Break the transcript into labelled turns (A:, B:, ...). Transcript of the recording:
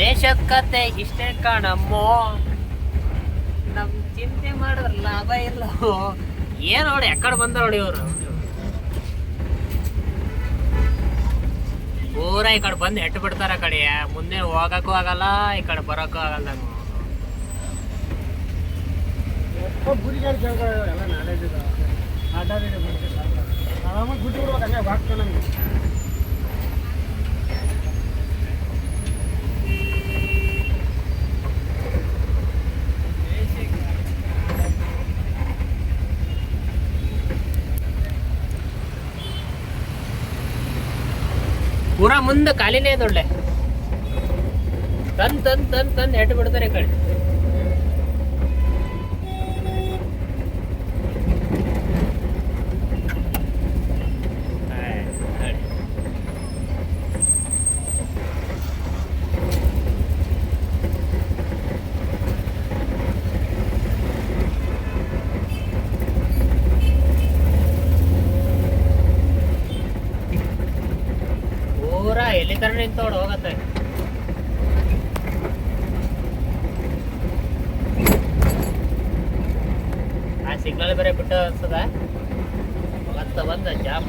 A: ದೇಶದ ಕತೆ ಇಷ್ಟೇ ಕಾಣಮ್ಮೋ. ನಮ್ ಚಿಂತೆ ಮಾಡಿದ್ರೆ ಲಾಭ ಇಲ್ಲ. ಏನ್ ನೋಡಿ ಎಕ್ಕಡೆ ಬಂದ ನೋಡಿ ಇವರು. ಪೂರ ಈ ಕಡೆ ಬಂದು ಎಟ್ಟು ಬಿಡ್ತಾರ ಕಡೆ ಮುಂದೆ ಹೋಗಕ್ಕೂ ಆಗಲ್ಲ, ಈ ಕಡೆ ಬರೋಕ್ಕೂ ಆಗಲ್ಲ
B: ನಾನು ಆಟ ಆರಾಮಾಗಿ ಬಿಟ್ಟು ಬಿಡ್ಬೇಕು
A: ಪೂರಾ ಮುಂದೆ ಖಾಲಿನೇ ಒಳ್ಳೆ ತಂದ್ ತಂದ್ ತಂದ್ ತಂದ್ ಹೆಟ್ಟು ಬಿಡ್ತಾರೆ ಈ ಕಡೆ ಆಯ್, ನೋಡಿ. ಪೂರಾ ಎಲ್ಲಿ ತರ ನಿಂತೋಡು ಹೋಗತ್ತೆ? ಆ ಸಿಗ್ನಲ್ ಬೇರೆ ಬಿಟ್ಟು ಅನ್ಸದ? ಬಂದ ಜಾಪ್